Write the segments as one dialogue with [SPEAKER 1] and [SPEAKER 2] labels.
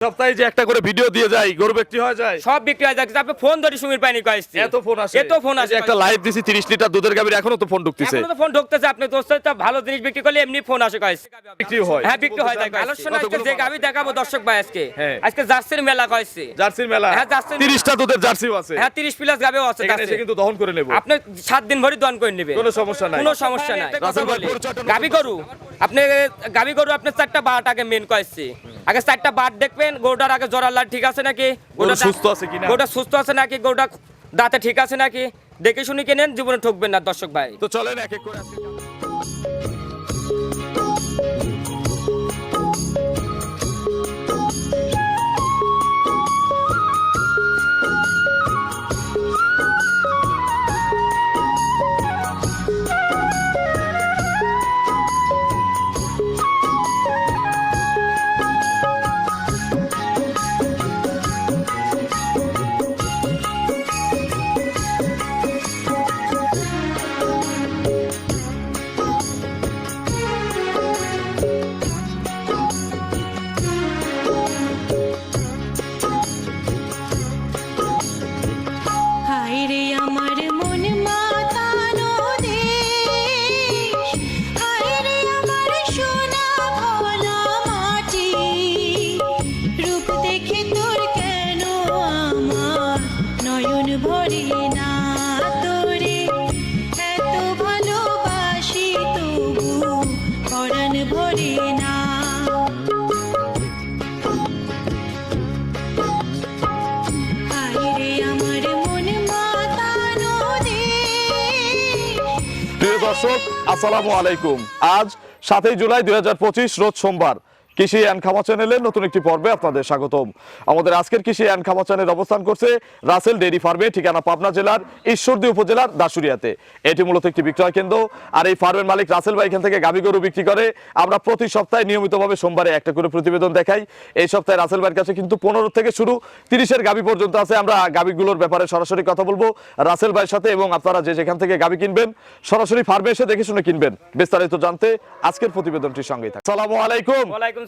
[SPEAKER 1] সপ্তাহে যে একটা করে ভিডিও দিয়ে যায় গরু ব্যক্তি হয়ে যায়।
[SPEAKER 2] সব বিক্রি হয়ে যাচ্ছে। আপনি ফোন ধরে সুমির পাইনি কয়েছি
[SPEAKER 1] এত ফোন আসে।
[SPEAKER 2] এত ফোন আসে
[SPEAKER 1] একটা লাইভ দিছি 30 লিটার দুধের গাবির এখনও তো ফোন ঢুকতেছে।
[SPEAKER 2] এখনও তো ফোন ঢুকতেছে। আপনি দোস্ত তো ভালো জিনিস বিক্রি করলে এমনি ফোন আসে কয়েছি
[SPEAKER 1] বিক্রি হয়।
[SPEAKER 2] হ্যাঁ বিক্রি হয়। যায় আলোচনা আজকে যে গাবি দেখাবো দর্শক ভাই আজকে।
[SPEAKER 1] হ্যাঁ।
[SPEAKER 2] আজকে জার্সির মেলা কয়েছি
[SPEAKER 1] জার্সির মেলা।
[SPEAKER 2] হ্যাঁ, জার্সির-
[SPEAKER 1] 30টা দুধের জার্সিও আছে।
[SPEAKER 2] হ্যাঁ তিরিশ প্লাস গাবিও আছে
[SPEAKER 1] এখানে কিন্তু দহন করে নেব।
[SPEAKER 2] আপনি সাত দিন ভরি দন করে নেবে
[SPEAKER 1] কোনো সমস্যা নাই।
[SPEAKER 2] কোনো সমস্যা নাই। গাবি গরু আপনি গাবি গরু আপনি চারটা বাট আগে মেন কয়েছি আগে চারটা বাট দেখবেন গরুটার আগে লাল ঠিক আছে নাকি?
[SPEAKER 1] গরু
[SPEAKER 2] গরুটা-
[SPEAKER 1] সুস্থ আছে কিনা?
[SPEAKER 2] গরুটা সুস্থ আছে নাকি? গরুটা দাঁতে ঠিক আছে নাকি? দেখে শুনে কেনেন জীবনে ঠকবেন না দর্শক ভাই।
[SPEAKER 1] তো চলেন এক এক করে দর্শক আসসালামু আলাইকুম। আজ সাতই জুলাই দুই হাজার পঁচিশ রোজ সোমবার। কৃষি অ্যান্ড খামা চ্যানেলের নতুন একটি পর্বে আপনাদের স্বাগতম। আমাদের আজকের কৃষি অ্যান্ড খামা চ্যানেল অবস্থান করছে রাসেল ডেইরি ফার্মে, ঠিকানা পাবনা জেলার ঈশ্বরদী উপজেলার দাসুরিয়াতে এটি মূলত একটি বিক্রয় কেন্দ্র, আর এই ফার্মের মালিক রাসেল ভাই এখান থেকে গাভী গরু বিক্রি করে। আমরা প্রতি সপ্তাহে নিয়মিতভাবে সোমবারে একটা করে প্রতিবেদন দেখাই। এই সপ্তাহে রাসেল ভাইয়ের কাছে কিন্তু পনেরো থেকে শুরু তিরিশের গাভী পর্যন্ত আছে। আমরা গাভীগুলোর ব্যাপারে সরাসরি কথা বলব রাসেল ভাইয়ের সাথে এবং আপনারা যে যেখান থেকে গাভী কিনবেন, সরাসরি ফার্মে এসে দেখে শুনে কিনবেন। বিস্তারিত জানতে আজকের প্রতিবেদনটির সঙ্গেই থাকুন। সালামু আলাইকুম।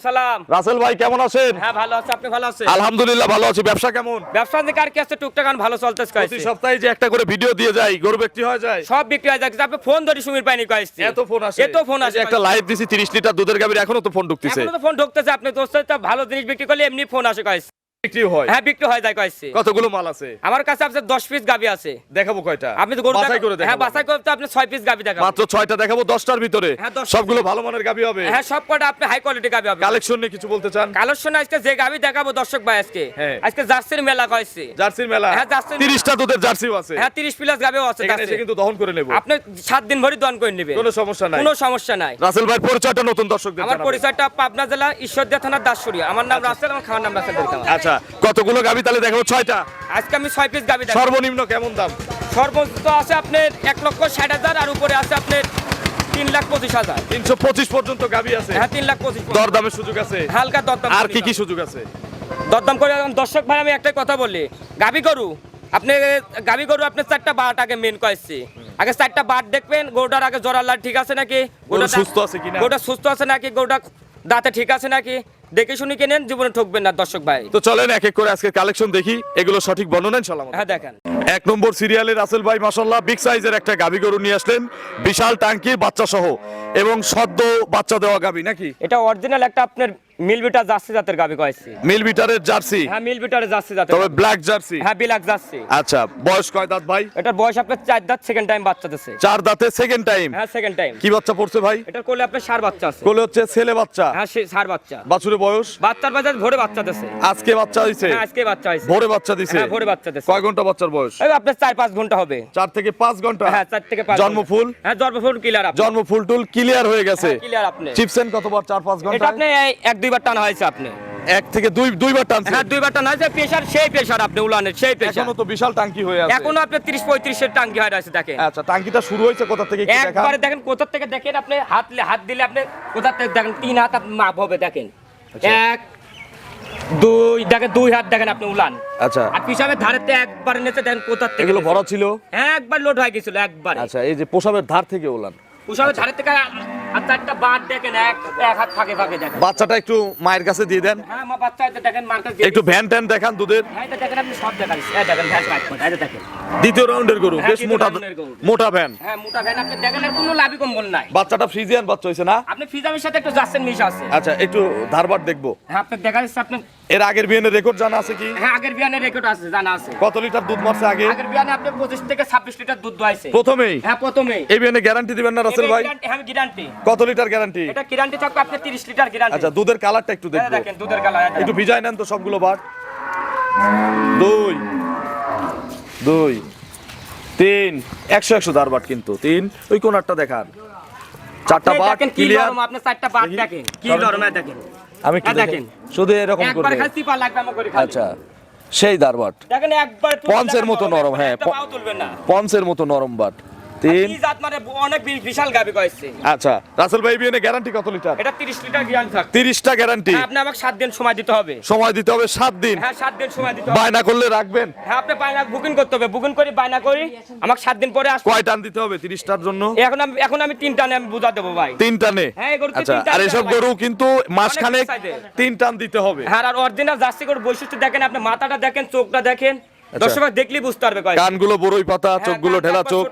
[SPEAKER 2] সালাম।
[SPEAKER 1] রাসেল ভাই কেমন আছেন?
[SPEAKER 2] হ্যাঁ ভালো আছে। আপনি ভালো আছেন?
[SPEAKER 1] আলহামদুলিল্লাহ ভালো আছি। ব্যবসা কেমন?
[SPEAKER 2] ব্যবসা দিকে আর কি আছে? টুকটাক ভালো চলতেছে
[SPEAKER 1] প্রতি সপ্তাহে যে একটা করে ভিডিও দিয়ে যায় গরু ব্যক্তি হয়ে যায়?
[SPEAKER 2] সব বিক্রি হয়ে যায় আপনি ফোন ধরে সুমির পাইনি কয়েছি।
[SPEAKER 1] এত ফোন আসে।
[SPEAKER 2] এত ফোন আসে
[SPEAKER 1] একটা লাইভ দিছি 30 লিটার দুধের গাভীর এখনও তো ফোন ঢুকতেছে।
[SPEAKER 2] এখনও তো ফোন ঢুকতেছে আপনি দোস্ত ভালো জিনিস বিক্রি করলে এমনি ফোন আসে কয়েছি।
[SPEAKER 1] বিক্রি হয়।
[SPEAKER 2] হ্যাঁ বিক্রি হয়ে যায় কয়েছি
[SPEAKER 1] কতগুলো মাল আছে?
[SPEAKER 2] আমার কাছে আপনার পিস গাবি আছে।
[SPEAKER 1] দেখাবো কয়টা?
[SPEAKER 2] আপনি তো
[SPEAKER 1] বাছাই
[SPEAKER 2] দেখা-
[SPEAKER 1] করে
[SPEAKER 2] হ্যাঁ বাছাই করতে আপনি ছয় পিস গাবি দেখাবেন
[SPEAKER 1] মাত্র ছয়টা দেখাবো দশটার ভিতরে।
[SPEAKER 2] হ্যাঁ,
[SPEAKER 1] সবগুলো ভালো মানের গাবি হবে।
[SPEAKER 2] হ্যাঁ সব কটা আপনি হাই কোয়ালিটি গাবি হবে।
[SPEAKER 1] কালেকশন নিয়ে কিছু বলতে চান?
[SPEAKER 2] কালেকশন আজকে যে গাবি দেখাবো দর্শক ভাই আজকে।
[SPEAKER 1] হ্যাঁ।
[SPEAKER 2] আজকে জার্সির মেলা কয়েছে
[SPEAKER 1] জার্সির মেলা।
[SPEAKER 2] হ্যাঁ, জার্সির-
[SPEAKER 1] 30টা দুধের জার্সিও আছে।
[SPEAKER 2] হ্যাঁ তিরিশ প্লাস গাবিও আছে
[SPEAKER 1] এখানে এসে কিন্তু দহন করে নেব।
[SPEAKER 2] আপনি সাত দিন ভরি করে নেবে
[SPEAKER 1] কোনো সমস্যা নাই।
[SPEAKER 2] কোনো সমস্যা নাই।
[SPEAKER 1] রাসেল ভাই পরিচয়টা নতুন দর্শকদের
[SPEAKER 2] আমার
[SPEAKER 1] জানাবেন।
[SPEAKER 2] পরিচয়টা পাবনা জেলা ঈশ্বরদিয়া থানার দাসুরিয়া আমার নাম রাসেল আমার খাওয়ার নাম রাসেল দেরকামা।
[SPEAKER 1] আচ্ছা কতগুলো গাবি? তাহলে দেখাবো ছয়টা।
[SPEAKER 2] আজকে আমি ছয় পিস গাবি
[SPEAKER 1] সর্বনিম্ন কেমন দাম?
[SPEAKER 2] সর্বোচ্চ আছে আপনার এক লক্ষ ষাট হাজার আর উপরে আছে আপনার তিন লাখ পঁচিশ হাজার।
[SPEAKER 1] তিনশো পঁচিশ পর্যন্ত গাবি আছে।
[SPEAKER 2] হ্যাঁ তিন লাখ পঁচিশ
[SPEAKER 1] দরদামের সুযোগ আছে।
[SPEAKER 2] হালকা দরদাম
[SPEAKER 1] আর কি কি সুযোগ আছে?
[SPEAKER 2] দরদাম করে দর্শক ভাই আমি একটাই কথা বলি। গাবি গরু আপনি গাবি গরু আপনি চারটা বাট আগে মেন কয়েছি। আগে চারটা বাট দেখবেন আগে ঠিক আছে নাকি?
[SPEAKER 1] সুস্থ আছে কিনা?
[SPEAKER 2] গরুটা সুস্থ আছে নাকি? গরুটা দাঁতে ঠিক আছে নাকি? দেখে শুনে কেনেন জীবনে ঠকবেন না দর্শক ভাই।
[SPEAKER 1] তো চলেন এক এক করে আজকে কালেকশন দেখি এগুলো সঠিক বর্ণনা চলাম
[SPEAKER 2] হ্যাঁ দেখেন।
[SPEAKER 1] এক নম্বর সিরিয়ালে রাসেল ভাই মাসাল্লাহ বিগ সাইজের একটা গাবি গরু নিয়ে আসলেন বিশাল টাঙ্কির বাচ্চা সহ এবং সদ্য বাচ্চা দেওয়া গাবি নাকি?
[SPEAKER 2] এটা অরিজিনাল একটা আপনার মিলবিটা জার্সি জাতের গাবি কয়েছি।
[SPEAKER 1] মিল বিটারের জার্সি?
[SPEAKER 2] হ্যাঁ মিলবিটারে জার্সি জাতের
[SPEAKER 1] তবে ব্ল্যাক জার্সি?
[SPEAKER 2] হ্যাঁ বিলাক জার্সি।
[SPEAKER 1] আচ্ছা বয়স কয় দাঁত ভাই?
[SPEAKER 2] এটার বয়স আপনার চার দাঁত সেকেন্ড টাইম বাচ্চা দিচ্ছে
[SPEAKER 1] চার দাঁতে সেকেন্ড টাইম
[SPEAKER 2] হ্যাঁ সেকেন্ড টাইম
[SPEAKER 1] কি বাচ্চা পড়ছে ভাই?
[SPEAKER 2] এটার কোলে আপনার সার বাচ্চা আছে।
[SPEAKER 1] কোলে হচ্ছে ছেলে বাচ্চা।
[SPEAKER 2] হ্যাঁ সে সার বাচ্চা।
[SPEAKER 1] বাছুরে বয়স?
[SPEAKER 2] বাচ্চার বাচ্চা ভোরে বাচ্চা দিচ্ছে
[SPEAKER 1] আজকে বাচ্চা হইছে?
[SPEAKER 2] হ্যাঁ আজকে বাচ্চা হয়েছে
[SPEAKER 1] ভোরে বাচ্চা দিছে?
[SPEAKER 2] হ্যাঁ ভোরে বাচ্চা দিচ্ছে
[SPEAKER 1] কয় ঘণ্টা বাচ্চার বয়স?
[SPEAKER 2] আপনার চার পাঁচ ঘণ্টা হবে।
[SPEAKER 1] চার থেকে পাঁচ ঘণ্টা?
[SPEAKER 2] হ্যাঁ চার থেকে পাঁচ
[SPEAKER 1] জন্ম
[SPEAKER 2] ঘণ্টা।
[SPEAKER 1] ফুল
[SPEAKER 2] হ্যাঁ জন্ম ফুল কিলার আপনি।
[SPEAKER 1] জন্ম ফুল টুল ক্লিয়ার হয়ে গেছে।
[SPEAKER 2] ক্লিয়ার আপনি।
[SPEAKER 1] চিপসেন কতবার চার পাঁচ
[SPEAKER 2] এটা
[SPEAKER 1] ঘণ্টা
[SPEAKER 2] আপনি এক দুইবার টানা হয়েছে আপনি।
[SPEAKER 1] এক থেকে দুই দুইবার টানছে
[SPEAKER 2] হ্যাঁ দুইবার টানা হয়েছে। প্রেশার সেই প্রেশার আপনি উলানের সেই প্রেশার
[SPEAKER 1] এখনও তো বিশাল টাঙ্কি হয়ে আছে।
[SPEAKER 2] এখনও আপনি তিরিশ পঁয়ত্রিশের টাঙ্কি হয়ে আছে দেখেন।
[SPEAKER 1] আচ্ছা টাঙ্কিটা শুরু হয়েছে কোথা থেকে একটু দেখান।
[SPEAKER 2] একবারে দেখেন কোথা থেকে দেখেন আপনি হাত হাত দিলে আপনি কোথা থেকে দেখেন তিন হাত মাপ হবে দেখেন।
[SPEAKER 1] আচ্ছা।
[SPEAKER 2] এক দুই দেখেন দুই হাত দেখেন আপনি উলান।
[SPEAKER 1] আচ্ছা।
[SPEAKER 2] আর পিছাবে ধারেতে একবার নেচে দেখেন কোথা থেকে
[SPEAKER 1] এগুলো ভরা ছিল?
[SPEAKER 2] একবার লোড হয়ে গেছিল একবার।
[SPEAKER 1] আচ্ছা এই যে পোশাবের ধার থেকে উলান।
[SPEAKER 2] পোশাবের ধারে থেকে আর চারটা বাদ দেখেন এক এক হাত ফাঁকে ফাঁকে দেখেন।
[SPEAKER 1] বাচ্চাটা একটু মায়ের কাছে দিয়ে দেন।
[SPEAKER 2] হ্যাঁ মা বাচ্চা এটা দেখেন মার্কেট
[SPEAKER 1] একটু ভ্যান ট্যান দেখান দুধের।
[SPEAKER 2] হ্যাঁ এটা দেখেন আপনি সব দেখান। এই দেখেন ভ্যান পাইপ করে এটা দেখেন।
[SPEAKER 1] দ্বিতীয় রাউন্ডের গরু
[SPEAKER 2] হ্যাঁ,
[SPEAKER 1] বেশ মোটা মোটা ভ্যান।
[SPEAKER 2] হ্যাঁ মোটা ভ্যান আপনি দেখেন আর কোনো লাভই কম্বল নাই।
[SPEAKER 1] বাচ্চাটা ফ্রিজিয়ান বাচ্চা হয়েছে না?
[SPEAKER 2] আপনি ফিজামের সাথে একটু মিশ আছে।
[SPEAKER 1] আচ্ছা একটু ধারবার দেখব।
[SPEAKER 2] হ্যাঁ আপনি দেখা যাচ্ছে আপনি
[SPEAKER 1] এর আগের বিয়ানের রেকর্ড জানা আছে কি?
[SPEAKER 2] হ্যাঁ আগের বিয়ানের রেকর্ড আছে জানা আছে।
[SPEAKER 1] কত লিটার দুধ মারছে আগে?
[SPEAKER 2] আগের বিয়ানে আপনি পঁচিশ থেকে ছাব্বিশ লিটার দুধ দোয়াইছে।
[SPEAKER 1] প্রথমেই?
[SPEAKER 2] হ্যাঁ প্রথমেই।
[SPEAKER 1] এই বিয়ানে গ্যারান্টি দিবেন না রাসেল ভাই?
[SPEAKER 2] হ্যাঁ গ্যারান্টি
[SPEAKER 1] কত লিটার গ্যারান্টি
[SPEAKER 2] এটা গ্যারান্টি থাকবে আপনি তিরিশ লিটার গ্যারান্টি
[SPEAKER 1] আচ্ছা দুধের কালারটা একটু দেখব।
[SPEAKER 2] দেখেন দুধের কালার
[SPEAKER 1] একটু ভিজাই নেন তো সবগুলো বাট দুই দুই তিন একশো একশো দার বাট কিন্তু। তিন ওই কোনারটা দেখান। চারটা বাট
[SPEAKER 2] দেখেন
[SPEAKER 1] ক্লিয়ার
[SPEAKER 2] আপনি চারটা
[SPEAKER 1] দেখি।
[SPEAKER 2] দেখেন কি এই দেখেন।
[SPEAKER 1] আমি একটু
[SPEAKER 2] হ্যাঁ,
[SPEAKER 1] দেখেন। শুধু এরকম
[SPEAKER 2] একবার খালি চিপা লাগবে আমার করে
[SPEAKER 1] আচ্ছা সেই দারবাট
[SPEAKER 2] দেখেন একবার
[SPEAKER 1] পঞ্চের মতো নরম, হ্যাঁ। পঞ্চের মতো নরম বাট তিন
[SPEAKER 2] মানে অনেক বিশাল গাবি কয়েছে।
[SPEAKER 1] আচ্ছা রাসেল ভাই বিয়ানে গ্যারান্টি কত লিটার?
[SPEAKER 2] এটা 30 লিটার গ্যারান্টি থাকবে।
[SPEAKER 1] তিরিশটা গ্যারান্টি
[SPEAKER 2] হ্যাঁ, আপনি আমাকে 7 দিন সময় দিতে হবে।
[SPEAKER 1] সময় দিতে হবে সাত দিন।
[SPEAKER 2] হ্যাঁ 7 দিন সময় দিতে হবে।
[SPEAKER 1] বায়না করলে রাখবেন?
[SPEAKER 2] হ্যাঁ আপনি বায়না বুকিং করতে হবে। বুকিং করি বায়না করি আমাকে 7 দিন পরে আসতে
[SPEAKER 1] কয় টান দিতে হবে জন্য?
[SPEAKER 2] এখন আমি এখন আমি তিন টানে আমি বুঝা দেবো ভাই।
[SPEAKER 1] টানে?
[SPEAKER 2] হ্যাঁ,
[SPEAKER 1] আচ্ছা আর এসব গরু কিন্তু মাসখানেক টান দিতে হবে।
[SPEAKER 2] হ্যাঁ আর অরিজিনাল জার্সি গরুর বৈশিষ্ট্য দেখেন আপনি মাথাটা দেখেন চোখটা দেখেন। দর্শক দেখলেই বুঝতে পারবে কয়
[SPEAKER 1] কানগুলো বড়ই পাতা
[SPEAKER 2] হ্যাঁ,
[SPEAKER 1] চোখগুলো ঢেলা চোখ।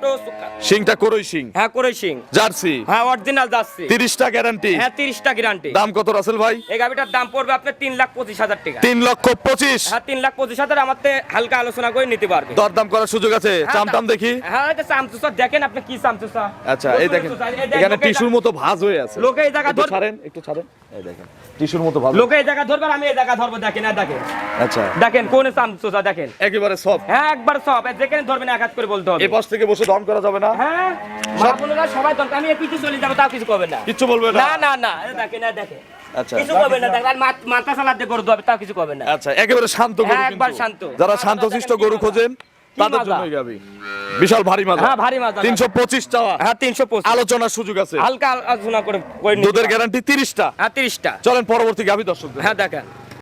[SPEAKER 1] শিংটা করই শিং
[SPEAKER 2] হ্যাঁ করে সিং।
[SPEAKER 1] জার্সি।
[SPEAKER 2] হ্যাঁ অরিজিনাল জার্সি।
[SPEAKER 1] তিরিশটা গ্যারান্টি
[SPEAKER 2] হ্যাঁ তিরিশটা গ্যারান্টি
[SPEAKER 1] দাম কত রাসেল ভাই?
[SPEAKER 2] এই গাভিটার দাম পড়বে আপনার তিন লাখ পঁচিশ হাজার টাকা।
[SPEAKER 1] তিন লক্ষ পঁচিশ।
[SPEAKER 2] হ্যাঁ তিন লাখ পঁচিশ হাজার আমার তে হালকা আলোচনা করে নিতে পারবে।
[SPEAKER 1] দরদাম করার সুযোগ আছে।
[SPEAKER 2] হ্যাঁ,
[SPEAKER 1] চামটাম দেখি।
[SPEAKER 2] হ্যাঁ এটা চামচুসা দেখেন আপনি কি চামচুসা।
[SPEAKER 1] আচ্ছা এই দেখেন। এখানে টিস্যুর মতো ভাঁজ হয়ে আছে।
[SPEAKER 2] লোকে এই জায়গা ধর
[SPEAKER 1] ছাড়েন একটু ছাড়েন। এই দেখেন টিস্যুর মতো ভাঁজ
[SPEAKER 2] লোকে এই জায়গা ধরবে আমি এই জায়গা ধরবো দেখেন আর দেখেন।
[SPEAKER 1] আচ্ছা।
[SPEAKER 2] দেখেন কোন চামচুসা দেখেন।
[SPEAKER 1] একেবারে সব
[SPEAKER 2] হ্যাঁ একবার সব যেখানে ধরবেন এক হাত করে বলতে হবে।
[SPEAKER 1] এই পাশ থেকে বসে দম করা যাবে না।
[SPEAKER 2] হ্যাঁ মা বোনেরা সবাই দরকার আমি একটু চলে যাব তাও কিছু করবে না।
[SPEAKER 1] কিচ্ছু বলবে না?
[SPEAKER 2] না না না কিছু করবে না কিছু না।
[SPEAKER 1] একেবারে
[SPEAKER 2] একবার।
[SPEAKER 1] যারা শান্তশিষ্ট গরু খোঁজেন তাদের জন্যই বিশাল ভারী
[SPEAKER 2] হ্যাঁ ভারী হ্যাঁ পঁচিশ।
[SPEAKER 1] আলোচনার সুযোগ আছে।
[SPEAKER 2] হালকা আলোচনা করে করে
[SPEAKER 1] দুধের গ্যারান্টি
[SPEAKER 2] হ্যাঁ
[SPEAKER 1] চলেন পরবর্তী গাভী দর্শক
[SPEAKER 2] হ্যাঁ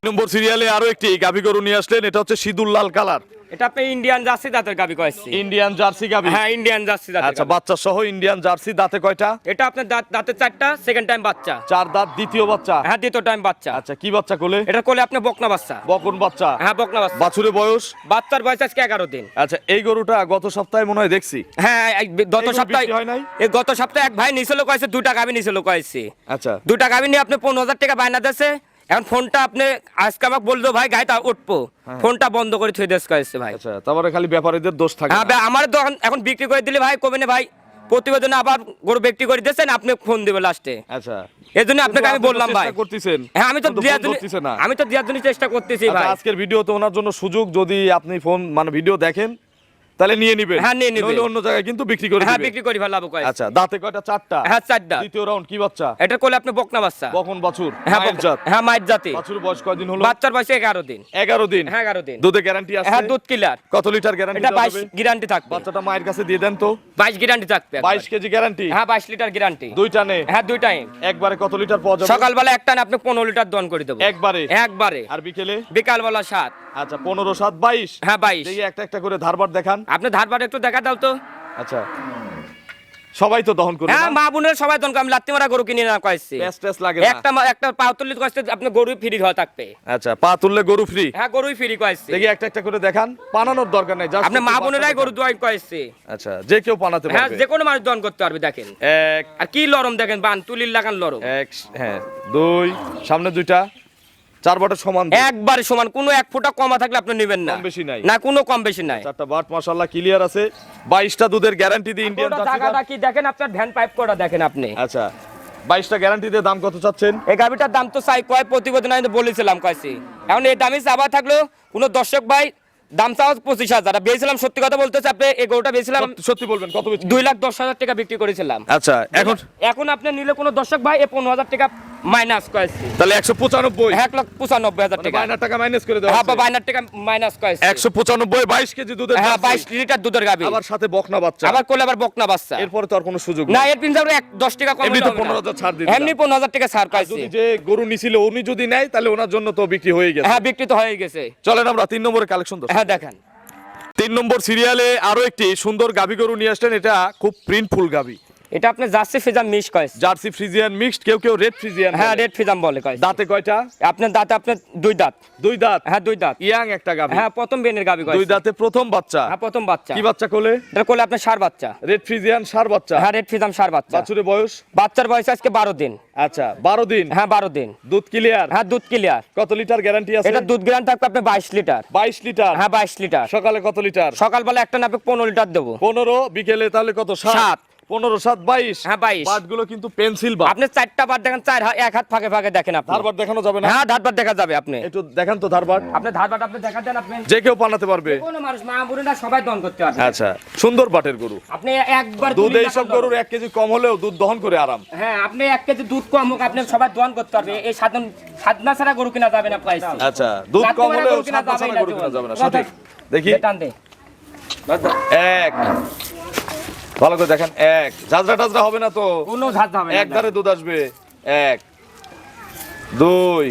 [SPEAKER 1] নম্বর সিরিয়ালে আরও একটি গাভী গরু নিয়ে আসলেন এটা হচ্ছে সিদুল লাল কালার।
[SPEAKER 2] এটা আপনি ইন্ডিয়ান জার্সি দাঁতের গাবি কয়েছি
[SPEAKER 1] ইন্ডিয়ান জার্সি গাভী
[SPEAKER 2] হ্যাঁ ইন্ডিয়ান জার্সি দাঁতের
[SPEAKER 1] আচ্ছা বাচ্চা সহ ইন্ডিয়ান জার্সি দাঁতে কয়টা?
[SPEAKER 2] এটা আপনার দাঁত দাঁতের চারটা সেকেন্ড টাইম বাচ্চা।
[SPEAKER 1] চার দাঁত দ্বিতীয় বাচ্চা?
[SPEAKER 2] হ্যাঁ দ্বিতীয় টাইম বাচ্চা।
[SPEAKER 1] আচ্ছা কি বাচ্চা কোলে?
[SPEAKER 2] এটা কোলে আপনি বকনা বাচ্চা।
[SPEAKER 1] বকন বাচ্চা।
[SPEAKER 2] হ্যাঁ বকনা বাচ্চা।
[SPEAKER 1] বাছুরে বয়স?
[SPEAKER 2] বাচ্চার বয়স আজকে এগারো দিন।
[SPEAKER 1] আচ্ছা এই গরুটা গত সপ্তাহে মনে হয় দেখছি।
[SPEAKER 2] হ্যাঁ গত সপ্তাহে
[SPEAKER 1] হয় নাই?
[SPEAKER 2] এই গত সপ্তাহে এক ভাই নিছিল কয়েছে দুটা গাবি নিছিল কয়েছে
[SPEAKER 1] আচ্ছা।
[SPEAKER 2] দুটা গাবি নিয়ে আপনি পনেরো হাজার টাকা বায়না দিয়েছে। এখন ফোনটা আপনি আজকে আমাকে বলল ভাই গাড়িটা উঠবো। ফোনটা বন্ধ করে থুয়ে দেশ কয়েছে ভাই।
[SPEAKER 1] আচ্ছা তারপরে খালি ব্যাপারীদের দোষ থাকে
[SPEAKER 2] হ্যাঁ আমার দোকান এখন বিক্রি করে দিলে ভাই না ভাই প্রতিবেদনে আবার গরু বিক্রি করে দিয়েছেন আপনি ফোন দিবে লাস্টে
[SPEAKER 1] আচ্ছা।
[SPEAKER 2] এই জন্য আপনাকে আমি বললাম ভাই।
[SPEAKER 1] করতেছেন।
[SPEAKER 2] হ্যাঁ আমি তো দেওয়ার জন্য আমি তো দেওয়ার জন্য চেষ্টা করতেছি
[SPEAKER 1] আচ্ছা,
[SPEAKER 2] ভাই।
[SPEAKER 1] আজকের ভিডিও তো ওনার জন্য সুযোগ যদি আপনি ফোন মানে ভিডিও দেখেন তাহলে নিয়ে নিবেন।
[SPEAKER 2] হ্যাঁ, নিয়ে নিবেন।
[SPEAKER 1] অন্য জায়গায় কিন্তু বিক্রি করে
[SPEAKER 2] হ্যাঁ বিক্রি করি ফেলাবো কয়েছে
[SPEAKER 1] আচ্ছা দাঁতে কয়টা? চারটা?
[SPEAKER 2] হ্যাঁ চারটা।
[SPEAKER 1] দ্বিতীয় রাউন্ড কি বাচ্চা?
[SPEAKER 2] এটা করলে আপনি বকনা বাচ্চা।
[SPEAKER 1] বকন বাছুর
[SPEAKER 2] হ্যাঁ
[SPEAKER 1] জাত।
[SPEAKER 2] হ্যাঁ মায়ের জাতি।
[SPEAKER 1] বাছুর বয়স কয়দিন হলো?
[SPEAKER 2] বাচ্চার বয়সে এগারো দিন।
[SPEAKER 1] এগারো দিন?
[SPEAKER 2] হ্যাঁ এগারো দিন।
[SPEAKER 1] দুধে গ্যারান্টি আছে?
[SPEAKER 2] হ্যাঁ দুধ কিলার
[SPEAKER 1] কত লিটার গ্যারান্টি
[SPEAKER 2] এটা বাইশ গ্যারান্টি থাকবে।
[SPEAKER 1] বাচ্চাটা মায়ের কাছে দিয়ে দেন তো।
[SPEAKER 2] বাইশ গ্যারান্টি থাকবে একবার।
[SPEAKER 1] বাইশ কেজি গ্যারান্টি
[SPEAKER 2] হ্যাঁ বাইশ লিটার গ্যারান্টি
[SPEAKER 1] দুইটা টানে
[SPEAKER 2] হ্যাঁ দুই টাইম
[SPEAKER 1] একবারে কত লিটার পাওয়া যাবে?
[SPEAKER 2] সকালবেলা একটা না আপনি পনেরো লিটার দন করে দেবো।
[SPEAKER 1] একবারে?
[SPEAKER 2] একবারে।
[SPEAKER 1] আর বিকেলে?
[SPEAKER 2] বিকালবেলা সাত।
[SPEAKER 1] আচ্ছা পনেরো সাত বাইশ?
[SPEAKER 2] হ্যাঁ বাইশ।
[SPEAKER 1] দেখি একটা একটা করে ধারবার দেখান।
[SPEAKER 2] আপনি ধারবার একটু দেখা দাও তো।
[SPEAKER 1] আচ্ছা। সবাই তো দহন করে
[SPEAKER 2] হ্যাঁ মা বোনের সবাই দন আমি লাত্তি মারা গরু কিনে না কয়েছে।
[SPEAKER 1] প্যাস ট্যাস লাগে না।
[SPEAKER 2] একটা একটা পাউতলি কয়েছে আপনি গরু ফ্রি হওয়া থাকবে।
[SPEAKER 1] আচ্ছা পা তুললে গরু ফ্রি
[SPEAKER 2] হ্যাঁ গরুই ফ্রি কয়েছে।
[SPEAKER 1] দেখি একটা একটা করে দেখান। পানানোর দরকার নাই
[SPEAKER 2] আপনি মা বোনেরাই। গরু দোয়াই কয়েছে।
[SPEAKER 1] আচ্ছা যে কেউ পানাতে পারবে
[SPEAKER 2] হ্যাঁ
[SPEAKER 1] পারবে।
[SPEAKER 2] যে কোনো মানুষ দহন করতে পারবে দেখেন।
[SPEAKER 1] এক।
[SPEAKER 2] আর কি লরম দেখেন বান তুলির লাগান লরম।
[SPEAKER 1] এক হ্যাঁ দুই সামনে দুইটা। চার বাটা সমান।
[SPEAKER 2] একবারে সমান কোনো এক ফোঁটা কমা থাকলে আপনি নেবেন না।
[SPEAKER 1] বেশি নাই।
[SPEAKER 2] না কোনো কম বেশি নাই।
[SPEAKER 1] চারটা বাট মাশাআল্লাহ ক্লিয়ার আছে। বাইশটা দুধের গ্যারান্টি দিয়ে ইন্ডিয়ান
[SPEAKER 2] ওটা কি দেখেন আপনার ভ্যান পাইপ করা দেখেন আপনি।
[SPEAKER 1] আচ্ছা বাইশটা গ্যারান্টি দিয়ে দাম কত চাচ্ছেন?
[SPEAKER 2] এই গাভিটার দাম তো চাই কয় প্রতিবেদন আমি বলেছিলাম কয়েছি এখন এই দামই চাবা থাকলেও কোনো দর্শক ভাই দাম চাওয়া পঁচিশ হাজার। বেয়েছিলাম সত্যি কথা বলতেছে আপনি এই গরুটা বেয়েছিলাম
[SPEAKER 1] সত্যি- বলবেন কত
[SPEAKER 2] দুই লাখ দশ হাজার টাকা বিক্রি করেছিলাম।
[SPEAKER 1] আচ্ছা এখন?
[SPEAKER 2] এখন আপনি নিলে কোনো দর্শক ভাই এই পনেরো হাজার টাকা মাইনাস করেছি
[SPEAKER 1] তাহলে একশো পঁচানব্বই।
[SPEAKER 2] এক পঁচানব্বই হাজার টাকা।
[SPEAKER 1] বাইনার টাকা মাইনাস করে দেওয়া
[SPEAKER 2] হ্যাঁ বাইনার টাকা মাইনাস করেছি
[SPEAKER 1] একশো পঁচানব্বই বাইশ কেজি দুধের
[SPEAKER 2] হ্যাঁ বাইশ লিটার দুধের গাভি।
[SPEAKER 1] আবার সাথে বকনা বাচ্চা।
[SPEAKER 2] আবার করলে আবার বকনা বাচ্চা।
[SPEAKER 1] এরপরে তো আর কোনো সুযোগ
[SPEAKER 2] না এর পিন এক দশ টাকা কম
[SPEAKER 1] এমনি তো
[SPEAKER 2] না।
[SPEAKER 1] 15,000 ছাড় দিয়ে
[SPEAKER 2] এমনি পনেরো হাজার টাকা ছাড় পাইছি।
[SPEAKER 1] যদি যে গরু নিছিল উনি যদি নেয় তাহলে ওনার জন্য তো বিক্রি হয়ে গেছে।
[SPEAKER 2] হ্যাঁ বিক্রি তো হয়ে গেছে।
[SPEAKER 1] চলেন আমরা তিন নম্বরের কালেকশন
[SPEAKER 2] হ্যাঁ দেখেন।
[SPEAKER 1] তিন নম্বর সিরিয়ালে আরও একটি সুন্দর গাবি গরু নিয়ে আসলেন। এটা খুব প্রিন্টফুল গাবি
[SPEAKER 2] এটা আপনি জার্সি ফিজাম মিস কয়েছে
[SPEAKER 1] জার্সি ফ্রিজিয়ান মিক্সড কেউ কেউ রেড ফ্রিজিয়ান
[SPEAKER 2] হ্যাঁ রেড ফিজাম বলে কয়েছে
[SPEAKER 1] দাঁতে কয়টা?
[SPEAKER 2] আপনার দাঁতে আপনার দুই দাঁত।
[SPEAKER 1] দুই দাঁত?
[SPEAKER 2] হ্যাঁ দুই দাঁত।
[SPEAKER 1] ইয়াং একটা গাভী
[SPEAKER 2] হ্যাঁ প্রথম বেনের গাবি
[SPEAKER 1] দুই দাঁতে প্রথম বাচ্চা।
[SPEAKER 2] হ্যাঁ প্রথম বাচ্চা।
[SPEAKER 1] কি বাচ্চা কোলে?
[SPEAKER 2] এটা করলে আপনার সার বাচ্চা।
[SPEAKER 1] রেড ফ্রিজিয়ান সার বাচ্চা।
[SPEAKER 2] হ্যাঁ রেড ফিজাম সার বাচ্চা।
[SPEAKER 1] বাছুরের বয়স?
[SPEAKER 2] বাচ্চার বয়স আজকে বারো দিন।
[SPEAKER 1] আচ্ছা বারো দিন?
[SPEAKER 2] হ্যাঁ বারো দিন।
[SPEAKER 1] দুধ ক্লিয়ার
[SPEAKER 2] হ্যাঁ দুধ ক্লিয়ার
[SPEAKER 1] কত লিটার গ্যারান্টি আছে?
[SPEAKER 2] এটা দুধ গ্রান থাকবে আপনি বাইশ লিটার।
[SPEAKER 1] বাইশ লিটার?
[SPEAKER 2] হ্যাঁ বাইশ লিটার।
[SPEAKER 1] সকালে কত লিটার?
[SPEAKER 2] সকালবেলা একটা নাপে পনেরো লিটার দেবো।
[SPEAKER 1] পনেরো বিকেলে তাহলে কত? সাত?
[SPEAKER 2] সাত।
[SPEAKER 1] পনেরো সাত বাইশ।
[SPEAKER 2] হ্যাঁ, বাইশ।
[SPEAKER 1] বাটগুলো কিন্তু পেন্সিল বাট
[SPEAKER 2] আপনি চারটা বার দেখেন চার এক হাত ফাঁকে ফাঁকে দেখেন আপনি।
[SPEAKER 1] ধারবার দেখানো যাবে না।
[SPEAKER 2] হ্যাঁ ধারবার দেখা যাবে আপনি।
[SPEAKER 1] একটু দেখান তো ধারবার
[SPEAKER 2] আপনি ধারবার আপনি দেখা দেন আপনি।
[SPEAKER 1] যে কেউ বানাতে পারবে।
[SPEAKER 2] কোনো মানুষ মা বুড়িরা সবাই দন করতে পারবে।
[SPEAKER 1] আচ্ছা সুন্দর বাটের গরু।
[SPEAKER 2] আপনি একবার
[SPEAKER 1] দুধ এইসব গরুর এক কেজি কম হলেও দুধ দহন করে আরাম।
[SPEAKER 2] হ্যাঁ আপনি এক কেজি দুধ কম হোক আপনি সবাই দোয়ান করতে পারবে। এই সাধন সাধনা ছাড়া গরু কিনা যাবে না প্রাইস
[SPEAKER 1] আচ্ছা দুধ কম হলেও
[SPEAKER 2] গরু কিনা
[SPEAKER 1] যাবে না সঠিক। দেখি।
[SPEAKER 2] টান দে।
[SPEAKER 1] এক। ভালো করে দেখেন এক। ঝাঁঝরা টাজরা হবে না তো?
[SPEAKER 2] কোনো হবে
[SPEAKER 1] এক ধারে দুধ আসবে এক। দুই।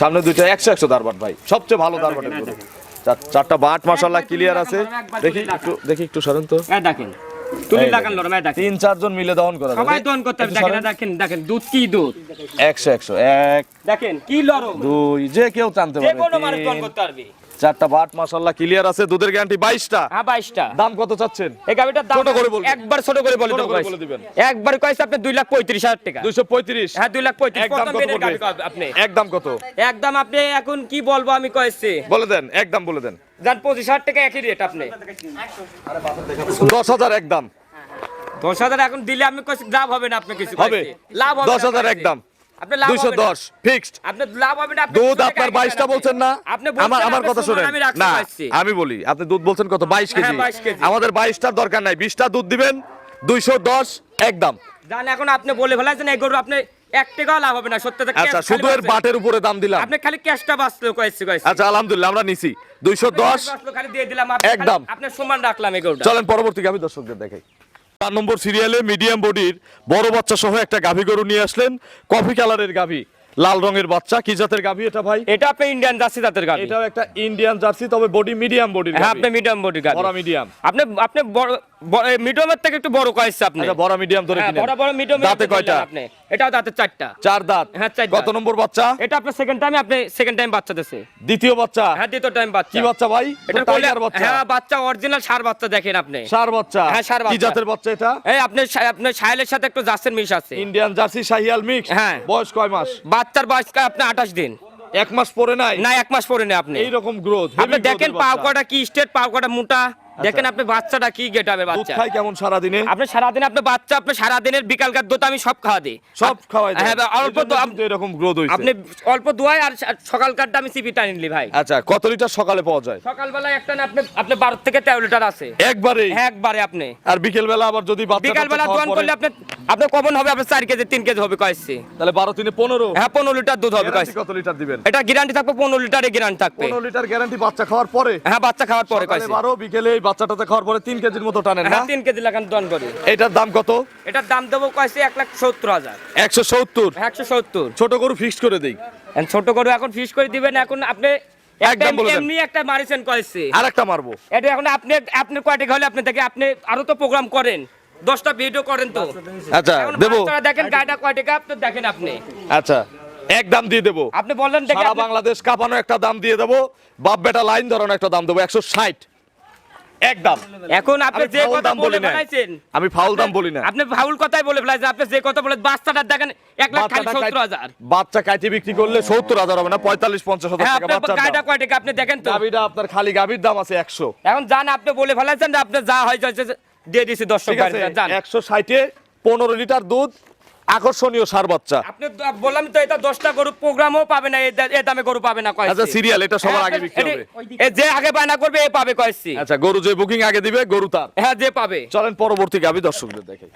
[SPEAKER 1] সামনে দুইটা একশো একশো দারবাট ভাই। সবচেয়ে ভালো দারবাটের গরু। চারটা বাট মাসাল্লাহ ক্লিয়ার আছে। দেখি একটু দেখি একটু সরেন তো।
[SPEAKER 2] দেখেন। তুলি লাগান লড় দেখেন।
[SPEAKER 1] তিন চারজন মিলে দহন করা
[SPEAKER 2] সবাই দোয়ান করতে পারবে
[SPEAKER 1] একটু
[SPEAKER 2] দেখেন দেখেন দেখেন দুধ কি দুধ?
[SPEAKER 1] একশো একশো এক।
[SPEAKER 2] দেখেন কি
[SPEAKER 1] দুই যে কেউ টানতে
[SPEAKER 2] যে কোনো মানুষ
[SPEAKER 1] তিন,
[SPEAKER 2] করতে পারবে।
[SPEAKER 1] চারটা বাট মাসাল্লাহ ক্লিয়ার আছে দুধের গ্যারান্টি বাইশটা।
[SPEAKER 2] হ্যাঁ বাইশটা।
[SPEAKER 1] দাম কত চাচ্ছেন?
[SPEAKER 2] এই গাবিটার দাম
[SPEAKER 1] ছোট করে বলবেন।
[SPEAKER 2] একবার ছোট করে বলে
[SPEAKER 1] দিবেন।
[SPEAKER 2] একবার কয়েছে আপনি দুই লাখ পঁয়ত্রিশ হাজার টাকা।
[SPEAKER 1] দুইশো পঁয়ত্রিশ?
[SPEAKER 2] হ্যাঁ দুই লাখ পঁয়ত্রিশ।
[SPEAKER 1] একদম
[SPEAKER 2] প্রথম
[SPEAKER 1] কত পড়বে?
[SPEAKER 2] আপনি।
[SPEAKER 1] একদম কত?
[SPEAKER 2] একদম আপনি এখন কি বলব আমি কয়েছি?
[SPEAKER 1] বলে দেন একদম বলে দেন।
[SPEAKER 2] যান পঁচিশ হাজার টাকা একই রেট আপনি।
[SPEAKER 1] দশ হাজার একদম।
[SPEAKER 2] দশ হাজার এখন দিলে আমি কইছি লাভ হবে না আপনি কিছু
[SPEAKER 1] হবে।
[SPEAKER 2] কইছি। লাভ হবে
[SPEAKER 1] দশ
[SPEAKER 2] না
[SPEAKER 1] হাজার
[SPEAKER 2] কইছি।
[SPEAKER 1] একদম।
[SPEAKER 2] আপনি লাভ
[SPEAKER 1] দুইশো দশ ফিক্সড দুধ আপনার বাইশটা বলছেন না? আমার আমার কথা শুনেন।
[SPEAKER 2] আমি
[SPEAKER 1] না আমি বলি আপনি দুধ বলছেন কত? বাইশ
[SPEAKER 2] হ্যাঁ,
[SPEAKER 1] কেজি। আমাদের বাইশটার দরকার নাই। বিশটা দুধ দিবেন দুইশো দশ একদম
[SPEAKER 2] জান এখন আপনি বলে ফেলাছেন এই গরু আপনি এক টাকাও লাভ হবে না সত্যি
[SPEAKER 1] আচ্ছা শুধু এর বাটের উপরে দাম দিলাম।
[SPEAKER 2] আপনি খালি ক্যাশটা বাঁচলো কয়েছি কয়েছি।
[SPEAKER 1] আচ্ছা আলহামদুলিল্লাহ আমরা নিছি। দুইশো দশ
[SPEAKER 2] খালি দিয়ে দিলাম।
[SPEAKER 1] একদম।
[SPEAKER 2] আপনার সমান রাখলাম এই গরুটা।
[SPEAKER 1] চলেন পরবর্তী গাভী দর্শকদের দেখাই। চার নম্বর সিরিয়ালে মিডিয়াম বডির বড় বাচ্চা সহ একটা গাভী গরু নিয়ে আসলেন। কফি কালারের গাভী লাল রঙের বাচ্চা। কি জাতের গাভী এটা ভাই?
[SPEAKER 2] এটা আপনি ইন্ডিয়ান জার্সি জাতের গাভী।
[SPEAKER 1] এটাও একটা ইন্ডিয়ান জার্সি তবে বডি মিডিয়াম বডি
[SPEAKER 2] হ্যাঁ আপনি মিডিয়াম বডি গাভী।
[SPEAKER 1] বড় মিডিয়াম।
[SPEAKER 2] আপনি আপনি বড় মিডিয়ামের থেকে একটু বড় কয়েছে আপনি।
[SPEAKER 1] আচ্ছা বড় মিডিয়াম ধরে
[SPEAKER 2] হ্যাঁ,
[SPEAKER 1] কিনেন।
[SPEAKER 2] বড় বড় মিডিয়াম
[SPEAKER 1] দাঁতে কয়টা?
[SPEAKER 2] আপনি। দাঁতে চারটা।
[SPEAKER 1] চার দাঁত।
[SPEAKER 2] হ্যাঁ, চার
[SPEAKER 1] কত নম্বর বাচ্চা?
[SPEAKER 2] এটা আপনার সেকেন্ড টাইম আপনি সেকেন্ড টাইম বাচ্চা দিছে।
[SPEAKER 1] দ্বিতীয় বাচ্চা?
[SPEAKER 2] হ্যাঁ দ্বিতীয় টাইম বাচ্চা।
[SPEAKER 1] কি বাচ্চা ভাই?
[SPEAKER 2] এটা
[SPEAKER 1] বাচ্চা।
[SPEAKER 2] হ্যাঁ বাচ্চা অরিজিনাল সার বাচ্চা দেখেন আপনি।
[SPEAKER 1] সার বাচ্চা।
[SPEAKER 2] হ্যাঁ, ষাঁড়
[SPEAKER 1] কি জাতের বাচ্চা এটা?
[SPEAKER 2] এই আপনি আপনার সাহেলের সাথে একটু জার্সের মিশ আছে।
[SPEAKER 1] ইন্ডিয়ান জার্সি শাহিয়াল মিক্স
[SPEAKER 2] হ্যাঁ।
[SPEAKER 1] বয়স কয় মাস?
[SPEAKER 2] বাচ্চার বয়স আপনার আঠাশ দিন।
[SPEAKER 1] এক মাস পরে নাই?
[SPEAKER 2] না এক মাস পরে নেই আপনি।
[SPEAKER 1] এই রকম গ্রোথ
[SPEAKER 2] আপনি দেখেন পাও কটা কি? স্টেট পাও কটা মোটা? দেখেন আপনি বাচ্চাটা কি গেটাবে
[SPEAKER 1] দুধ
[SPEAKER 2] বাচ্চা?
[SPEAKER 1] খাই কেমন সারা দিনে
[SPEAKER 2] আপনি সারাদিন আপনি বাচ্চা আপনি সারাদিনের বিকালকার দুধ আমি সব খাওয়া দিই।
[SPEAKER 1] সব খাওয়াই দেন।
[SPEAKER 2] হ্যাঁ অল্প তো
[SPEAKER 1] এরকম গ্রোথ হইছে।
[SPEAKER 2] আপনি অল্প দোয়াই আর সকালকারটা আমি সিপি টানি নিলি ভাই।
[SPEAKER 1] আচ্ছা কত লিটার সকালে পাওয়া যায়?
[SPEAKER 2] সকালবেলায় একটা না আপনি আপনি বারো থেকে তেরো লিটার আছে।
[SPEAKER 1] একবারেই
[SPEAKER 2] হ্যাঁ, একবারে আপনি।
[SPEAKER 1] আর বিকেল বেলা আবার যদি বাচ্চা
[SPEAKER 2] বিকালবেলা
[SPEAKER 1] কাচ্চা
[SPEAKER 2] দোয়ান করলে আপনি আপনার কখন হবে? আপনার চার কেজি তিন কেজি হবে কয়েছি।
[SPEAKER 1] তাহলে বারো তিনে পনেরো?
[SPEAKER 2] হ্যাঁ পনেরো লিটার দুধ হবে কয়েছি।
[SPEAKER 1] কত লিটার দিবেন?
[SPEAKER 2] এটা গ্যারান্টি থাকবে পনেরো লিটারে গ্যারান্টি থাকবে।
[SPEAKER 1] পনেরো লিটার গ্যারান্টি বাচ্চা খাওয়ার পরে?
[SPEAKER 2] হ্যাঁ বাচ্চা খাওয়ার পরে কয়েছি।
[SPEAKER 1] বারো বিকেলে এই বাচ্চাটাতে খাওয়ার পরে তিন কেজির মতো টানেন না?
[SPEAKER 2] হ্যাঁ তিন কেজি লাগান দোয়ান করি।
[SPEAKER 1] এটার দাম কত?
[SPEAKER 2] এটার দাম দেবো কয়েছি এক লাখ সত্তর হাজার।
[SPEAKER 1] একশো সত্তর?
[SPEAKER 2] একশো সত্তর।
[SPEAKER 1] ছোট গরু ফিক্সড করে দেই।
[SPEAKER 2] ছোট গরু এখন ফিস করে দিবেন এখন আপনি
[SPEAKER 1] একদম বলে
[SPEAKER 2] এমনি একটা মারিছেন কয়েছে
[SPEAKER 1] আর একটা মারবো।
[SPEAKER 2] এটা এখন আপনি আপনি কয়টা হলে আপনি দেখে আপনি আরও তো প্রোগ্রাম করেন। দশটা ভিডিও করেন তো।
[SPEAKER 1] আচ্ছা দেবো।
[SPEAKER 2] দেখেন গাড়িটা কয় টাকা আপনি দেখেন আপনি।
[SPEAKER 1] আচ্ছা এক দাম দিয়ে দেবো।
[SPEAKER 2] আপনি বললেন
[SPEAKER 1] সারা বাংলাদেশ কাঁপানো একটা দাম দিয়ে দেবো। বাপ বেটা লাইন ধরানো একটা দাম দেবো একশো ষাট। এক দাম
[SPEAKER 2] এখন আপনি যে কথা বলে
[SPEAKER 1] আমি ফাউল দাম বলি না
[SPEAKER 2] আপনি ফাউল কথাই বলে ফেলাইছেন। আপনি যে কথা বলে দেখেন লাখ খালি
[SPEAKER 1] বাচ্চাটা
[SPEAKER 2] সত্তর
[SPEAKER 1] কাট-
[SPEAKER 2] হাজার।
[SPEAKER 1] বাচ্চা কাটে বিক্রি করলে সত্তর হাজার হবে না পঁয়তাল্লিশ পঞ্চাশ হাজার
[SPEAKER 2] হ্যাঁ
[SPEAKER 1] টাকা
[SPEAKER 2] কয় আপনি দেখেন তো।
[SPEAKER 1] গাভীটা আপনার খালি গাভীর দাম আছে একশো।
[SPEAKER 2] এখন জান আপনি বলে ফেলাইছেন আপনি যা হয় দিয়ে দিছি দর্শক যান।
[SPEAKER 1] একশো ষাটে পনেরো লিটার দুধ আকর্ষণীয় সার বাচ্চা।
[SPEAKER 2] আপনি বললাম তো এটা দশটা গরু প্রোগ্রামও পাবে না এই দামে গরু পাবে না কয়
[SPEAKER 1] আচ্ছা সিরিয়াল এটা সবার আগে বিক্রি হবে।
[SPEAKER 2] যে আগে বায়না করবে এ পাবে কয়েছি
[SPEAKER 1] আচ্ছা গরু যে বুকিং আগে দিবে গরু তার।
[SPEAKER 2] হ্যাঁ যে পাবে।
[SPEAKER 1] চলেন পরবর্তী গাবি দর্শকদের দেখে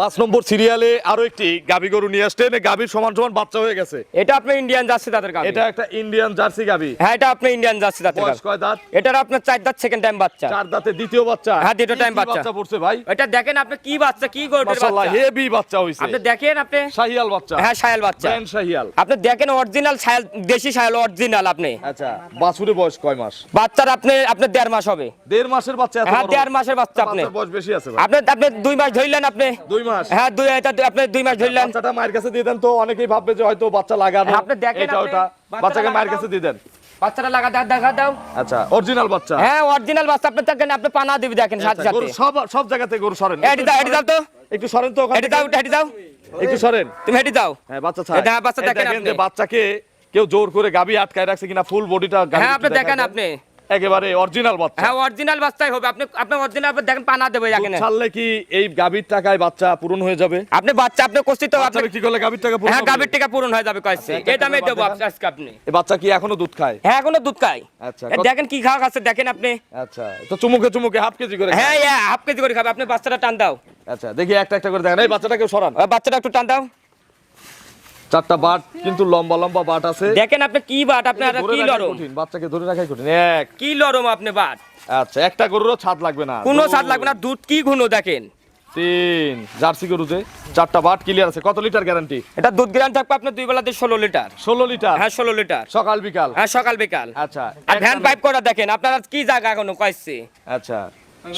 [SPEAKER 1] পাঁচ নম্বর সিরিয়ালে আরও একটি গাভী গরু নিয়ে আসতেন এই গাভীর সমান সমান বাচ্চা হয়ে গেছে।
[SPEAKER 2] এটা আপনি ইন্ডিয়ান যাচ্ছে তাদের গাবি
[SPEAKER 1] এটা একটা ইন্ডিয়ান জার্সি গাভী।
[SPEAKER 2] হ্যাঁ এটা আপনি ইন্ডিয়ান তাদের
[SPEAKER 1] বয়স
[SPEAKER 2] গাবি
[SPEAKER 1] কয় দাঁত?
[SPEAKER 2] এটার আপনার চার দাঁত সেকেন্ড টাইম বাচ্চা।
[SPEAKER 1] চার দাঁতে দ্বিতীয় বাচ্চা?
[SPEAKER 2] হ্যাঁ, দ্বিতীয়
[SPEAKER 1] কি
[SPEAKER 2] বাচ্চা।
[SPEAKER 1] বাচ্চা পড়ছে ভাই?
[SPEAKER 2] এটা দেখেন আপনি কি বাচ্চা কি গরুর
[SPEAKER 1] মাশাআল্লাহ হেভি বাচ্চা হইছে।
[SPEAKER 2] আপনি দেখেন আপনি।
[SPEAKER 1] শাহিয়াল বাচ্চা।
[SPEAKER 2] হ্যাঁ সায়াল বাচ্চা।
[SPEAKER 1] ব্র্যান্ড শাহিয়াল।
[SPEAKER 2] আপনি দেখেন অরিজিনাল সায়াল দেশি সায়াল অরিজিনাল আপনি।
[SPEAKER 1] আচ্ছা বাছুরে বয়স কয় মাস?
[SPEAKER 2] বাচ্চার আপনি আপনার দেড় মাস হবে।
[SPEAKER 1] দেড় মাসের বাচ্চা
[SPEAKER 2] হ্যাঁ দেড় মাসের বাচ্চা আপনি।
[SPEAKER 1] বয়স বেশি আছে
[SPEAKER 2] আপনি আপনি দুই মাস ধরলেন আপনি।
[SPEAKER 1] দুই মাস।
[SPEAKER 2] হ্যাঁ দুই এটা আপনি দুই মাস ধরলেন।
[SPEAKER 1] বাচ্চাটা মায়ের কাছে দিয়ে দেন তো অনেকেই ভাববে যে হয়তো বাচ্চা লাগানো
[SPEAKER 2] হ্যাঁ, আপনি দেখেন,
[SPEAKER 1] ওটা। বাচ্চাকে মায়ের কাছে দিয়ে দেন।
[SPEAKER 2] বাচ্চাটা লাগা দাও দেখা দাও।
[SPEAKER 1] আচ্ছা অরিজিনাল বাচ্চা।
[SPEAKER 2] হ্যাঁ অরিজিনাল বাচ্চা আপনি দেখেন আপনি পানা দিবি দেখেন সাথে
[SPEAKER 1] আচ্ছা,
[SPEAKER 2] সাথে
[SPEAKER 1] গরু সব সব জায়গাতে গরু সরেন।
[SPEAKER 2] এটি দাও এটি দাও তো।
[SPEAKER 1] একটু সরেন তো ওখান
[SPEAKER 2] এটি দাও হেঁটে দাও।
[SPEAKER 1] একটু সরেন।
[SPEAKER 2] তুমি হেঁটে দাও।
[SPEAKER 1] হ্যাঁ বাচ্চা ছাড়।
[SPEAKER 2] দেখেন, বাচ্চা দেখেন
[SPEAKER 1] দেখেন
[SPEAKER 2] আপনি।
[SPEAKER 1] বাচ্চাকে কেউ জোর করে গাবি আটকায় রাখছে কিনা ফুল বডিটা
[SPEAKER 2] হ্যাঁ আপনি দেখেন। আপনি।
[SPEAKER 1] একেবারে অরিজিনাল বাচ্চা।
[SPEAKER 2] হ্যাঁ অরিজিনাল বাচ্চাই হবে। আপনি আপনি অরিজিনাল দেখেন পানা দেবে এখানে।
[SPEAKER 1] ছাড়লে কি এই গাবির টাকায় বাচ্চা পূরণ হয়ে যাবে?
[SPEAKER 2] আপনি বাচ্চা আপনি
[SPEAKER 1] বাচ্চা
[SPEAKER 2] আপনি
[SPEAKER 1] বিক্রি করলে গাবির টাকা পূরণ
[SPEAKER 2] হ্যাঁ টাকা পূরণ হয়ে যাবে কয়েছে এই দামে দেবো আজকে আপনি।
[SPEAKER 1] এই বাচ্চা কি এখনও দুধ খায়?
[SPEAKER 2] হ্যাঁ এখনও দুধ খাই
[SPEAKER 1] আচ্ছা,
[SPEAKER 2] দেখেন কি খাওয়া খাচ্ছে দেখেন আপনি।
[SPEAKER 1] আচ্ছা তো চুমুকে চুমুকে হাফ কেজি করে
[SPEAKER 2] হ্যাঁ হ্যাঁ হাফ কেজি করে খাবে। আপনি বাচ্চাটা টান দাও।
[SPEAKER 1] আচ্ছা দেখি একটা একটা করে দেখেন। এই বাচ্চাটাকে সরান।
[SPEAKER 2] বাচ্চাটা একটু টান দাও।
[SPEAKER 1] চারটা বাট কিন্তু লম্বা লম্বা বাট আছে।
[SPEAKER 2] দেখেন আপনি কি বাট আপনার
[SPEAKER 1] ধরে
[SPEAKER 2] কি লরম?
[SPEAKER 1] বাচ্চাকে ধরে রাখাই কঠিন। এক।
[SPEAKER 2] কি লরম আপনি বাট?
[SPEAKER 1] আচ্ছা একটা গরুরও ছাদ লাগবে না।
[SPEAKER 2] কোনো স্বাদ লাগবে না দুধ কি ঘন দেখেন?
[SPEAKER 1] তিন। জার্সি গরুতে চারটা বাট ক্লিয়ার আছে। কত লিটার গ্যারান্টি
[SPEAKER 2] এটা দুধ গ্যারান্টি থাকবে আপনার দুই বেলাতে ষোলো লিটার।
[SPEAKER 1] ষোলো লিটার?
[SPEAKER 2] হ্যাঁ ষোলো লিটার।
[SPEAKER 1] সকাল বিকাল?
[SPEAKER 2] হ্যাঁ সকাল বিকাল।
[SPEAKER 1] আচ্ছা
[SPEAKER 2] আর ভ্যান পাইপ করা দেখেন আপনারা কি জায়গা এখনও কয়েছে
[SPEAKER 1] আচ্ছা।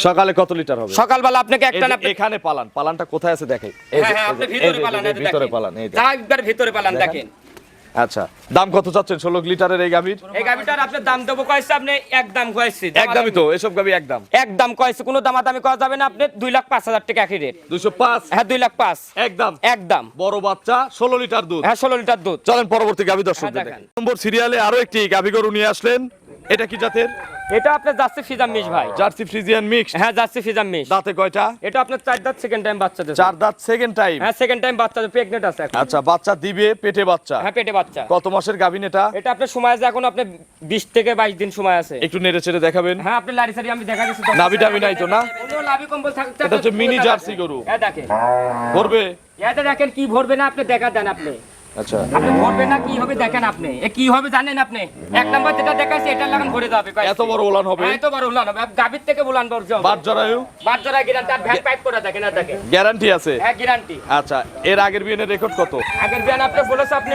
[SPEAKER 1] সকালে কত লিটার হবে?
[SPEAKER 2] সকালবেলা আপনাকে একটা না
[SPEAKER 1] এখানে পালান পালানটা কোথায় আছে দেখে এই যে,
[SPEAKER 2] হ্যাঁ হ্যাঁ ভিতরে পালান
[SPEAKER 1] এই ভিতরে পালান এই। যা।
[SPEAKER 2] একবার ভিতরে পালান
[SPEAKER 1] দেখেন।
[SPEAKER 2] দেখেন।
[SPEAKER 1] আচ্ছা দাম কত চাচ্ছেন ষোলো লিটারের এই গাভীর?
[SPEAKER 2] এই গাভিটার আপনি দাম দেবো কয়েছে আপনি এক দাম কয়েছে।
[SPEAKER 1] একদমই তো এসব গাভী একদম
[SPEAKER 2] এক দাম কয়েছে কোনো দামাদামি করা যাবে না আপনি দুই লাখ পাঁচ হাজার টাকা একই রেট।
[SPEAKER 1] দুইশো পাঁচ?
[SPEAKER 2] হ্যাঁ দুই লাখ পাঁচ।
[SPEAKER 1] একদম
[SPEAKER 2] এক দাম।
[SPEAKER 1] বড় বাচ্চা ষোলো লিটার দুধ।
[SPEAKER 2] হ্যাঁ ষোলো লিটার দুধ।
[SPEAKER 1] চলেন পরবর্তী গাভী দর্শক
[SPEAKER 2] হ্যাঁ, দেখান।
[SPEAKER 1] নম্বর সিরিয়ালে আরও একটি গাভী গরু নিয়ে আসলেন। এটা কি জাতের?
[SPEAKER 2] এটা আপনার যাচ্ছে ফিজাম মিস ভাই।
[SPEAKER 1] জার্সি ফ্রিজিয়ান মিক্স
[SPEAKER 2] হ্যাঁ যাচ্ছে ফিজাম মিস
[SPEAKER 1] দাঁতে কয়টা?
[SPEAKER 2] এটা আপনার চার দাঁত সেকেন্ড টাইম বাচ্চা দেবে
[SPEAKER 1] চার দাঁত সেকেন্ড টাইম
[SPEAKER 2] হ্যাঁ সেকেন্ড টাইম বাচ্চা প্রেগনেন্ট আছে এখন।
[SPEAKER 1] আচ্ছা বাচ্চা দিবে পেটে বাচ্চা?
[SPEAKER 2] হ্যাঁ পেটে বাচ্চা।
[SPEAKER 1] কত মাসের গাভিন এটা?
[SPEAKER 2] এটা আপনার সময় আছে এখন আপনার বিশ থেকে বাইশ দিন সময় আছে।
[SPEAKER 1] একটু নেড়ে চেড়ে দেখাবেন।
[SPEAKER 2] হ্যাঁ আপনি লারি সারি আমি দেখা দিচ্ছি।
[SPEAKER 1] নাভি টাভি নাই তো না?
[SPEAKER 2] কোনো লাভি কম্বল থাকতে
[SPEAKER 1] এটা হচ্ছে মিনি জার্সি গরু।
[SPEAKER 2] হ্যাঁ দেখেন।
[SPEAKER 1] ভরবে?
[SPEAKER 2] এটা দেখেন কি ভরবে না আপনি দেখা দেন আপনি।
[SPEAKER 1] আচ্ছা।
[SPEAKER 2] আপনি ভরবে না কি হবে দেখেন আপনি। এ কি হবে জানেন আপনি? এক নাম্বার যেটা দেখাচ্ছি এটা লাগান ভরে যাবে
[SPEAKER 1] এত বড় ওলান হবে?
[SPEAKER 2] এত বড় উলান হবে। গাভীর থেকে উলান বড় হবে।
[SPEAKER 1] বাট জরায়ু
[SPEAKER 2] বাদ জরা গ্যারান্টি আর ভ্যান পাইপ করে দেখেন আর দেখেন।
[SPEAKER 1] গ্যারান্টি আছে?
[SPEAKER 2] হ্যাঁ গ্যারান্টি
[SPEAKER 1] আচ্ছা এর আগের বিয়েনের রেকর্ড কত?
[SPEAKER 2] আগের বিয়ান আপনি বলেছে আপনি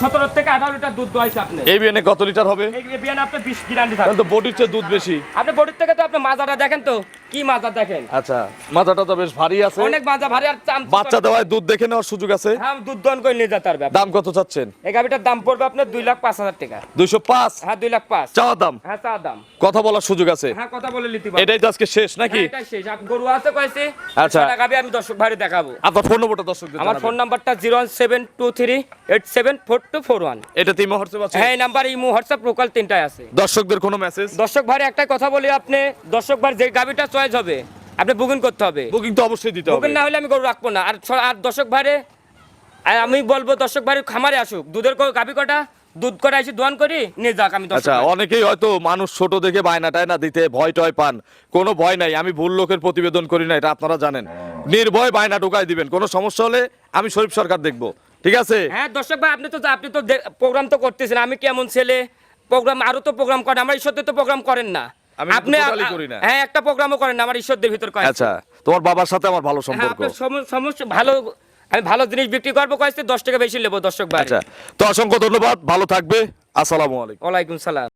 [SPEAKER 2] সতেরো থেকে আঠারো লিটার দুধ দোয়াইছে আপনি।
[SPEAKER 1] এই বিয়েনে কত লিটার হবে?
[SPEAKER 2] এই বিয়ান আপনি বিশ গ্যারান্টি
[SPEAKER 1] তাহলে তো বডির চেয়ে দুধ বেশি।
[SPEAKER 2] আপনি বডির থেকে তো আপনি মাজাটা দেখেন তো। কি মাজা দেখেন?
[SPEAKER 1] আচ্ছা মাথাটা তো বেশ ভারী আছে।
[SPEAKER 2] অনেক মাজা ভারী আর
[SPEAKER 1] বাচ্চা দেওয়ায় দুধ দেখে নেওয়ার সুযোগ আছে।
[SPEAKER 2] হ্যাঁ দুধ দন করে নিয়ে যেতে পারবে
[SPEAKER 1] দাম কত চাচ্ছেন?
[SPEAKER 2] এই গাভিটার দাম পড়বে আপনার দুই লাখ পাঁচ হাজার টাকা।
[SPEAKER 1] দুইশো পাঁচ?
[SPEAKER 2] হ্যাঁ দুই লাখ পাঁচ।
[SPEAKER 1] চাওয়া দাম?
[SPEAKER 2] হ্যাঁ চা দাম।
[SPEAKER 1] কথা বলার সুযোগ আছে?
[SPEAKER 2] হ্যাঁ কথা বলে নিতে পারবে।
[SPEAKER 1] এটাই তো আজকে শেষ নাকি?
[SPEAKER 2] হ্যাঁ, শেষ। আর গরু আছে কয়েছে?
[SPEAKER 1] আচ্ছা।
[SPEAKER 2] আমি দর্শক ভাইরে দেখাবো।
[SPEAKER 1] আপনার ফোন নম্বরটা দর্শকদের
[SPEAKER 2] আমার ফোন নাম্বারটা zero seven two three eight seven four two four one.
[SPEAKER 1] এটা তিন হোয়াটসঅ্যাপ আছে।
[SPEAKER 2] হ্যাঁ এই নাম্বার ইমো হোয়াটসঅ্যাপ লোকাল তিনটায় আছে।
[SPEAKER 1] দর্শকদের কোনো মেসেজ
[SPEAKER 2] দর্শক ভাইরে একটা কথা বলি আপনি দর্শক ভাই যে গাভিটা চয়েস হবে আপনি বুকিং করতে হবে।
[SPEAKER 1] বুকিং তো অবশ্যই দিতে হবে।
[SPEAKER 2] বুকিং না হলে আমি গরু রাখব না। আর আর দর্শক ভাইরে আর আমি বলব দর্শক ভাইরে খামারে আসুক। দুধের গাভি কটা? দুধ কটা এসে দোয়ান করি নিয়ে যাক আমি
[SPEAKER 1] আচ্ছা অনেকেই হয়তো মানুষ ছোট দেখে বায়না টায়না দিতে ভয় টয় পান। কোনো ভয় নাই আমি ভুল লোকের প্রতিবেদন করি না এটা আপনারা জানেন। নির্ভয় বায়না ঢুকাই দিবেন কোনো সমস্যা হলে আমি শরীফ সরকার দেখব। ঠিক আছে?
[SPEAKER 2] হ্যাঁ দর্শক ভাই আপনি তো আপনি তো প্রোগ্রাম তো করতেছেন আমি কেমন ছেলে? প্রোগ্রাম আরও তো প্রোগ্রাম করেন আমার ঈশ্বরদের তো প্রোগ্রাম করেন না।
[SPEAKER 1] আমি
[SPEAKER 2] আপনি হ্যাঁ একটা প্রোগ্রামও করেন না আমার ঈশ্বরদের ভিতর
[SPEAKER 1] আচ্ছা তোমার বাবার সাথে আমার ভালো
[SPEAKER 2] হ্যাঁ
[SPEAKER 1] সম্পর্ক।
[SPEAKER 2] সমস্যা ভালো আমি ভালো জিনিস বিক্রি করব কয়েছে দশ টাকা বেশি নেব দর্শক ভাই।
[SPEAKER 1] আচ্ছা তো অসংখ্য ধন্যবাদ ভালো থাকবে আসসালামু আলাইকুম।
[SPEAKER 2] ওয়ালাইকুম সালাম।